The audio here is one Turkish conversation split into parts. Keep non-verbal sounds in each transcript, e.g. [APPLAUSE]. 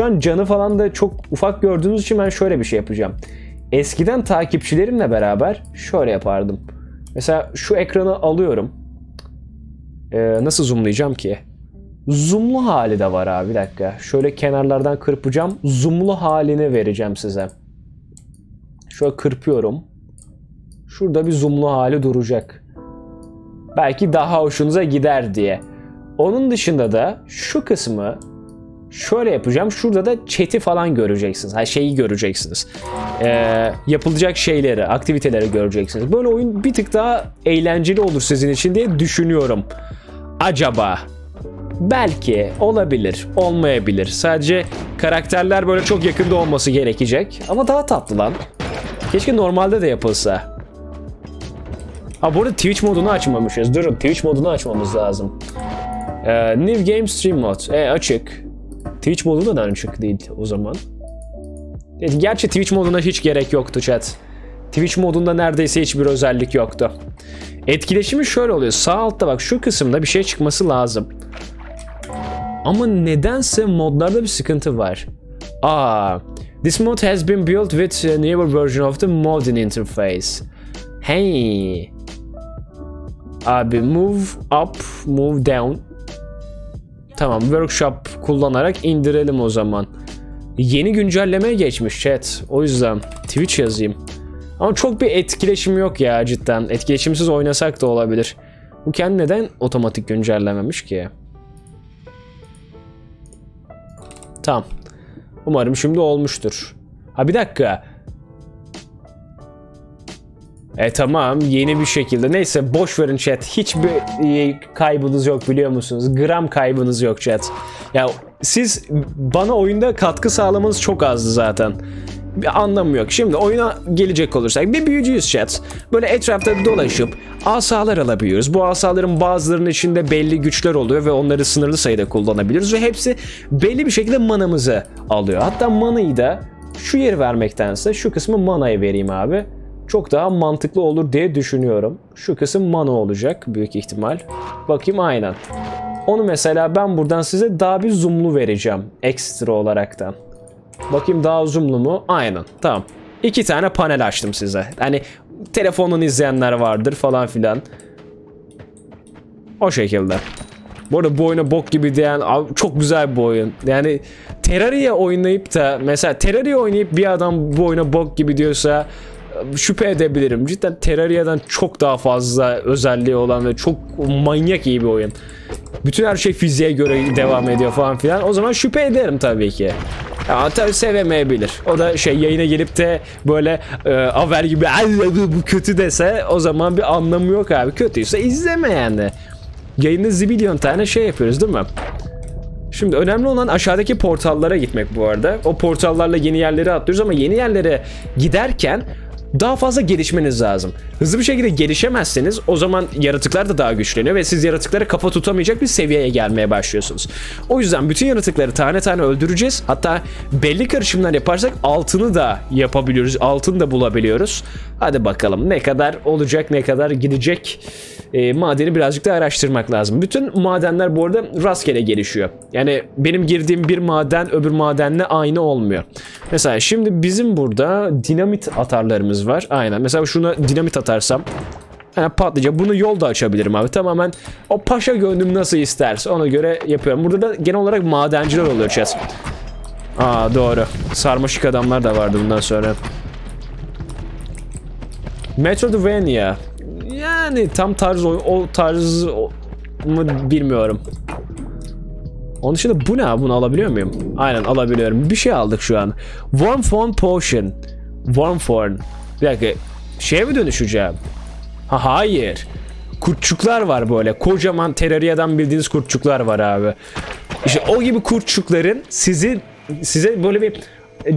Şu an canı falan da çok ufak gördüğünüz için ben şöyle bir şey yapacağım. Eskiden takipçilerimle beraber şöyle yapardım. Mesela şu ekranı alıyorum. Ee, nasıl zoomlayacağım ki? Zoomlu hali de var abi bir dakika. Şöyle kenarlardan kırpacağım. Zoomlu halini vereceğim size. Şöyle kırpıyorum. Şurada bir zoomlu hali duracak. Belki daha hoşunuza gider diye. Onun dışında da şu kısmı şöyle yapacağım. Şurada da chat'i falan göreceksiniz. Ha şeyi göreceksiniz. Ee, yapılacak şeyleri, aktiviteleri göreceksiniz. Böyle oyun bir tık daha eğlenceli olur sizin için diye düşünüyorum. Acaba Belki olabilir, olmayabilir. Sadece karakterler böyle çok yakında olması gerekecek. Ama daha tatlı lan. Keşke normalde de yapılsa. Ha bu arada Twitch modunu açmamışız. Durun Twitch modunu açmamız lazım. Ee, New Game Stream Mod. E açık. Twitch modu da açık değil o zaman. Gerçi Twitch moduna hiç gerek yoktu chat. Twitch modunda neredeyse hiçbir özellik yoktu. Etkileşimi şöyle oluyor. Sağ altta bak şu kısımda bir şey çıkması lazım. Ama nedense modlarda bir sıkıntı var. Aa, this mod has been built with a newer version of the modern interface. Hey. Abi move up, move down. Tamam, workshop kullanarak indirelim o zaman. Yeni güncellemeye geçmiş chat. O yüzden Twitch yazayım. Ama çok bir etkileşim yok ya cidden. Etkileşimsiz oynasak da olabilir. Bu kendi neden otomatik güncellememiş ki? Tamam. Umarım şimdi olmuştur. Ha bir dakika. E tamam yeni bir şekilde. Neyse boş verin chat. Hiçbir e, kaybınız yok biliyor musunuz? Gram kaybınız yok chat. Ya siz bana oyunda katkı sağlamanız çok azdı zaten. Bir anlamı yok. Şimdi oyuna gelecek olursak bir büyücüyüz chat. Böyle etrafta dolaşıp asalar alabiliyoruz. Bu asaların bazılarının içinde belli güçler oluyor ve onları sınırlı sayıda kullanabiliyoruz ve hepsi belli bir şekilde manamızı alıyor. Hatta manayı da şu yeri vermektense şu kısmı manaya vereyim abi. Çok daha mantıklı olur diye düşünüyorum. Şu kısım mana olacak büyük ihtimal. Bakayım aynen. Onu mesela ben buradan size daha bir zoomlu vereceğim ekstra olaraktan. Bakayım daha zoomlu mu? Aynen. Tamam. İki tane panel açtım size. Hani telefonunu izleyenler vardır falan filan. O şekilde. Bu arada bu oyuna bok gibi diyen abi çok güzel bir oyun. Yani Terraria oynayıp da mesela Terraria oynayıp bir adam bu oyuna bok gibi diyorsa şüphe edebilirim. Cidden Terraria'dan çok daha fazla özelliği olan ve çok manyak iyi bir oyun. Bütün her şey fiziğe göre devam ediyor falan filan. O zaman şüphe ederim tabii ki. Ya tabii sevemeyebilir. O da şey yayına gelip de böyle e, haber gibi "Ay, bu bu kötü dese o zaman bir anlamı yok abi. Kötüyse izleme yani. Yayında zibilyon tane şey yapıyoruz değil mi? Şimdi önemli olan aşağıdaki portallara gitmek bu arada. O portallarla yeni yerlere atlıyoruz ama yeni yerlere giderken daha fazla gelişmeniz lazım. Hızlı bir şekilde gelişemezseniz o zaman yaratıklar da daha güçleniyor ve siz yaratıklara kafa tutamayacak bir seviyeye gelmeye başlıyorsunuz. O yüzden bütün yaratıkları tane tane öldüreceğiz. Hatta belli karışımlar yaparsak altını da yapabiliyoruz. Altını da bulabiliyoruz. Hadi bakalım ne kadar olacak ne kadar gidecek. E, madeni birazcık da araştırmak lazım. Bütün madenler bu arada rastgele gelişiyor. Yani benim girdiğim bir maden öbür madenle aynı olmuyor. Mesela şimdi bizim burada dinamit atarlarımız var. Aynen. Mesela şuna dinamit atarsam yani patlayacak. Bunu yolda açabilirim abi. Tamamen o paşa gönlüm nasıl isterse ona göre yapıyorum. Burada da genel olarak madenciler chat. Aa doğru. Sarmaşık adamlar da vardı bundan sonra. Metroidvania. Yani tam tarz o, o tarz o- mı bilmiyorum. Onun dışında bu ne abi? Bunu alabiliyor muyum? Aynen alabiliyorum. Bir şey aldık şu an. Warm Phone Potion. Warm Phone. Bir dakika. Şeye mi dönüşeceğim? Ha hayır. Kurtçuklar var böyle. Kocaman Terraria'dan bildiğiniz kurtçuklar var abi. İşte o gibi kurtçukların sizi size böyle bir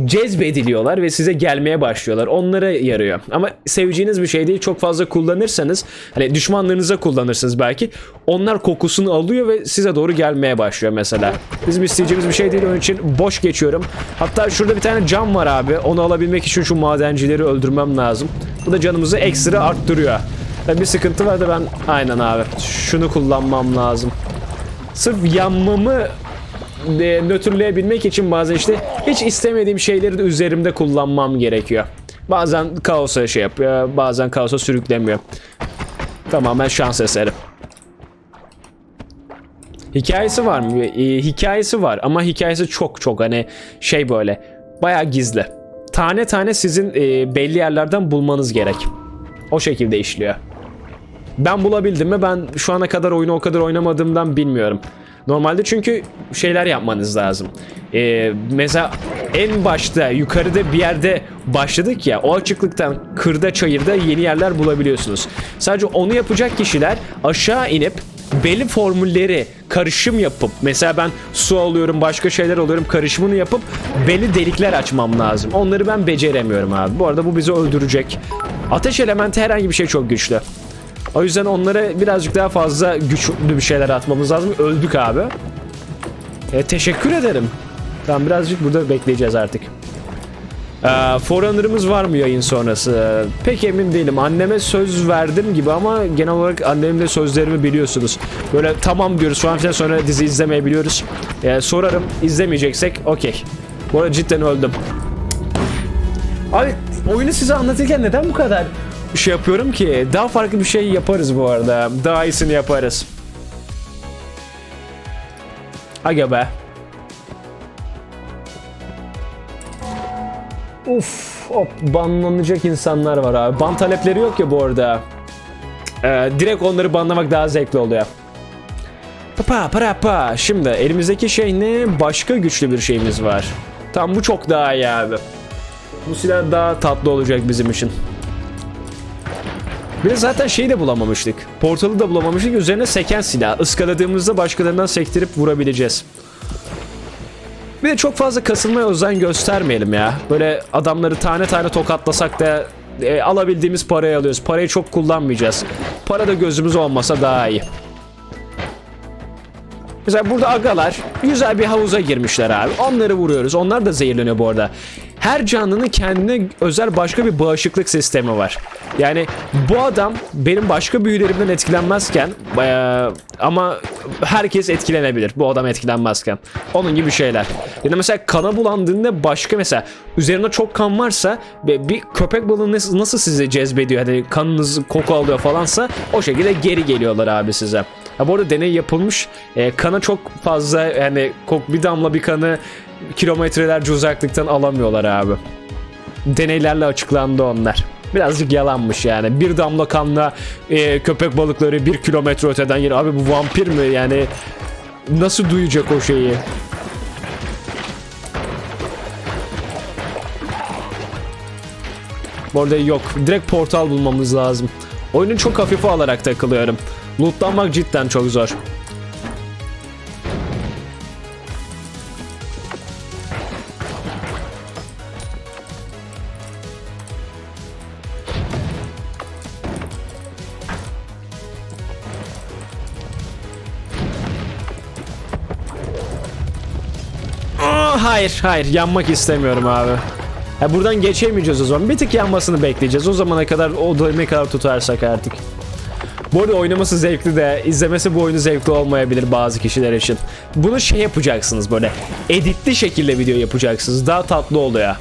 cezbediliyorlar ve size gelmeye başlıyorlar. Onlara yarıyor. Ama seveceğiniz bir şey değil. Çok fazla kullanırsanız hani düşmanlarınıza kullanırsınız belki. Onlar kokusunu alıyor ve size doğru gelmeye başlıyor mesela. Bizim isteyeceğimiz bir şey değil. Onun için boş geçiyorum. Hatta şurada bir tane cam var abi. Onu alabilmek için şu madencileri öldürmem lazım. Bu da canımızı ekstra arttırıyor. Tabii bir sıkıntı var da ben aynen abi. Şunu kullanmam lazım. Sırf yanmamı e, nötrleyebilmek için bazen işte hiç istemediğim şeyleri de üzerimde kullanmam gerekiyor. Bazen kaosa şey yapıyor, bazen kaosa sürüklemiyor. Tamamen şans eseri. Hikayesi var mı? Ee, hikayesi var ama hikayesi çok çok hani şey böyle bayağı gizli. Tane tane sizin e, belli yerlerden bulmanız gerek. O şekilde işliyor. Ben bulabildim mi? Ben şu ana kadar oyunu o kadar oynamadığımdan bilmiyorum. Normalde çünkü şeyler yapmanız lazım. Ee, mesela en başta yukarıda bir yerde başladık ya o açıklıktan kırda çayırda yeni yerler bulabiliyorsunuz. Sadece onu yapacak kişiler aşağı inip belli formülleri karışım yapıp mesela ben su alıyorum başka şeyler alıyorum karışımını yapıp belli delikler açmam lazım. Onları ben beceremiyorum abi. Bu arada bu bizi öldürecek. Ateş elementi herhangi bir şey çok güçlü. O yüzden onlara birazcık daha fazla güçlü bir şeyler atmamız lazım. Öldük abi. E, teşekkür ederim. Tamam birazcık burada bekleyeceğiz artık. Ee, Forerunner'ımız var mı yayın sonrası? Pek emin değilim. Anneme söz verdim gibi ama genel olarak annemin de sözlerimi biliyorsunuz. Böyle tamam diyoruz falan filan sonra dizi izlemeyebiliyoruz. Ee, sorarım izlemeyeceksek okey. Bu arada cidden öldüm. Abi oyunu size anlatırken neden bu kadar şey yapıyorum ki? Daha farklı bir şey yaparız bu arada. Daha iyisini yaparız. Aga be. Uf, hop, banlanacak insanlar var abi. Ban talepleri yok ya bu arada. Ee, direkt onları banlamak daha zevkli oluyor. Pa para pa. Şimdi elimizdeki şey ne? Başka güçlü bir şeyimiz var. Tam bu çok daha iyi abi. Bu silah daha tatlı olacak bizim için. De zaten şeyi de bulamamıştık. Portalı da bulamamıştık. Üzerine seken silah. Iskaladığımızda başkalarından sektirip vurabileceğiz. Bir de çok fazla kasılmaya özen göstermeyelim ya. Böyle adamları tane tane tokatlasak da e, alabildiğimiz parayı alıyoruz. Parayı çok kullanmayacağız. Para da gözümüz olmasa daha iyi. Mesela burada agalar güzel bir havuza girmişler abi. Onları vuruyoruz. Onlar da zehirleniyor bu arada. Her canlının kendine özel başka bir bağışıklık sistemi var. Yani bu adam benim başka büyülerimden etkilenmezken eee, ama herkes etkilenebilir. Bu adam etkilenmezken. Onun gibi şeyler. Ya da mesela kana bulandığında başka mesela üzerinde çok kan varsa bir köpek balığı nasıl, sizi cezbediyor? Hani kanınız koku alıyor falansa o şekilde geri geliyorlar abi size. Ha bu arada deney yapılmış. Ee, kana çok fazla yani kok bir damla bir kanı kilometrelerce uzaklıktan alamıyorlar abi. Deneylerle açıklandı onlar. Birazcık yalanmış yani. Bir damla kanla e, köpek balıkları bir kilometre öteden geliyor. Abi bu vampir mi yani? Nasıl duyacak o şeyi? Bu arada yok. Direkt portal bulmamız lazım. Oyunu çok hafife alarak takılıyorum. Lootlanmak cidden çok zor. Hayır, hayır. Yanmak istemiyorum abi. Ha, buradan geçemeyeceğiz o zaman. Bir tık yanmasını bekleyeceğiz. O zamana kadar o ne kadar tutarsak artık. Bu arada oynaması zevkli de izlemesi bu oyunu zevkli olmayabilir bazı kişiler için. Bunu şey yapacaksınız böyle editli şekilde video yapacaksınız. Daha tatlı oluyor.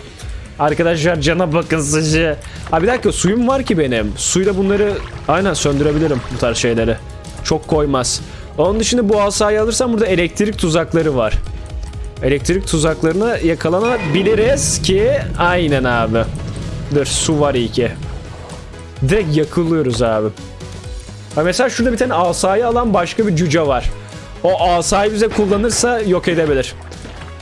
Arkadaşlar cana bakın sıcı. Ha bir dakika suyum var ki benim. Suyla bunları aynen söndürebilirim bu tarz şeyleri. Çok koymaz. Onun dışında bu asayı alırsam burada elektrik tuzakları var. Elektrik tuzaklarına yakalanabiliriz ki aynen abi. Dur su var iyi ki. Direkt yakılıyoruz abi. Ha mesela şurada bir tane asayı alan başka bir cüce var. O asayı bize kullanırsa yok edebilir.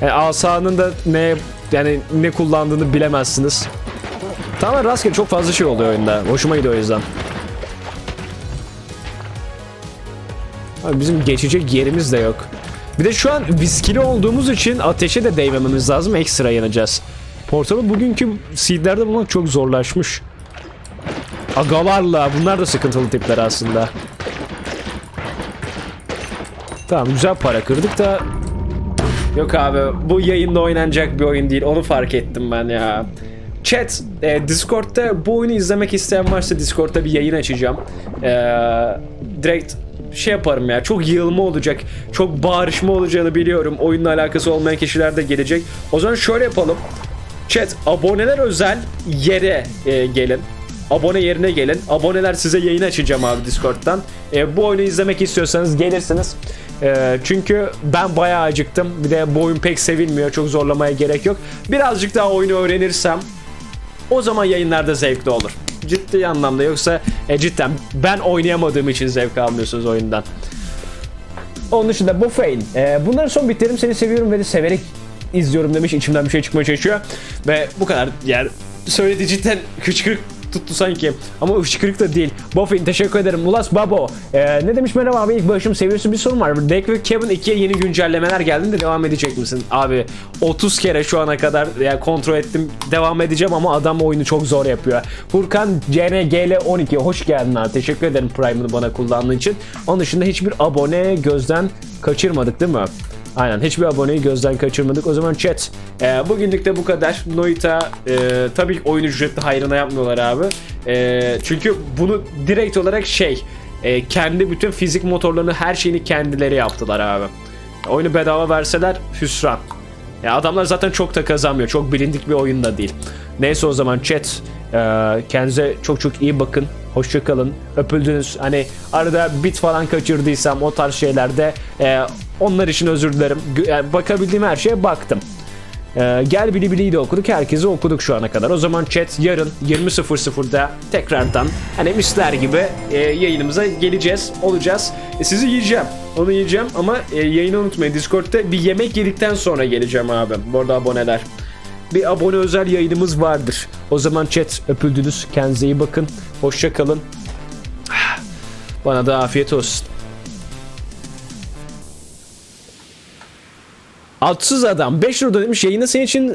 Yani asanın da ne yani ne kullandığını bilemezsiniz. Tamamen rastgele çok fazla şey oluyor oyunda. Hoşuma gidiyor o yüzden. Abi bizim geçecek yerimiz de yok. Bir de şu an viskili olduğumuz için ateşe de değmememiz lazım. Ekstra yanacağız. Portalı bugünkü seedlerde bulmak çok zorlaşmış. Agalarla bunlar da sıkıntılı tipler aslında. Tamam güzel para kırdık da Yok abi bu yayında oynanacak bir oyun değil onu fark ettim ben ya. Chat e, Discord'da bu oyunu izlemek isteyen varsa Discord'da bir yayın açacağım. E, direkt şey yaparım ya. Çok yığılma olacak. Çok bağırışma olacağını biliyorum. Oyunla alakası olmayan kişiler de gelecek. O zaman şöyle yapalım. Chat aboneler özel yere e, gelin. Abone yerine gelin. Aboneler size yayın açacağım abi Discord'dan. E, bu oyunu izlemek istiyorsanız gelirsiniz. E, çünkü ben bayağı acıktım. Bir de bu oyun pek sevilmiyor. Çok zorlamaya gerek yok. Birazcık daha oyunu öğrenirsem o zaman yayınlarda zevkli olur. Ciddi anlamda yoksa e, cidden ben oynayamadığım için zevk almıyorsunuz oyundan. Onun dışında Bofein. E, bunların son bitlerim seni seviyorum ve de severek izliyorum demiş. İçimden bir şey çıkmaya çalışıyor. Ve bu kadar yani söyledi cidden hıçkırık tuttu sanki. Ama hıçkırık da değil. Bofein teşekkür ederim. Ulas Babo. E, ne demiş merhaba abi ilk başım seviyorsun bir sorun var. Deck ve Kevin 2'ye yeni güncellemeler geldiğinde devam edecek misin? Abi 30 kere şu ana kadar yani kontrol ettim. Devam edeceğim ama adam oyunu çok zor yapıyor. Furkan CNGL 12 hoş geldin abi. Teşekkür ederim Prime'ını bana kullandığın için. Onun dışında hiçbir abone gözden kaçırmadık değil mi? Aynen hiçbir aboneyi gözden kaçırmadık. O zaman chat e, bugünlük de bu kadar. Noita e, tabii ki oyun ücretli hayrına yapmıyorlar abi. E, çünkü bunu direkt olarak şey e, kendi bütün fizik motorlarını her şeyini kendileri yaptılar abi. Oyunu bedava verseler hüsran. Ya adamlar zaten çok da kazanmıyor. Çok bilindik bir oyun da değil. Neyse o zaman chat e, kendinize çok çok iyi bakın. Hoşça kalın. Öpüldünüz. Hani arada bit falan kaçırdıysam o tarz şeylerde e, onlar için özür dilerim. Yani bakabildiğim her şeye baktım. Ee, gel bili biliyi de okuduk. Herkesi okuduk şu ana kadar. O zaman chat yarın 20.00'da tekrardan hani misler gibi e, yayınımıza geleceğiz. Olacağız. E, sizi yiyeceğim. Onu yiyeceğim ama e, yayını unutmayın. Discord'da bir yemek yedikten sonra geleceğim abi. Bu arada aboneler. Bir abone özel yayınımız vardır. O zaman chat öpüldünüz. Kendinize iyi bakın. Hoşça kalın. [SIGHS] Bana da afiyet olsun. Atsız adam. 5 euro demiş yayında senin için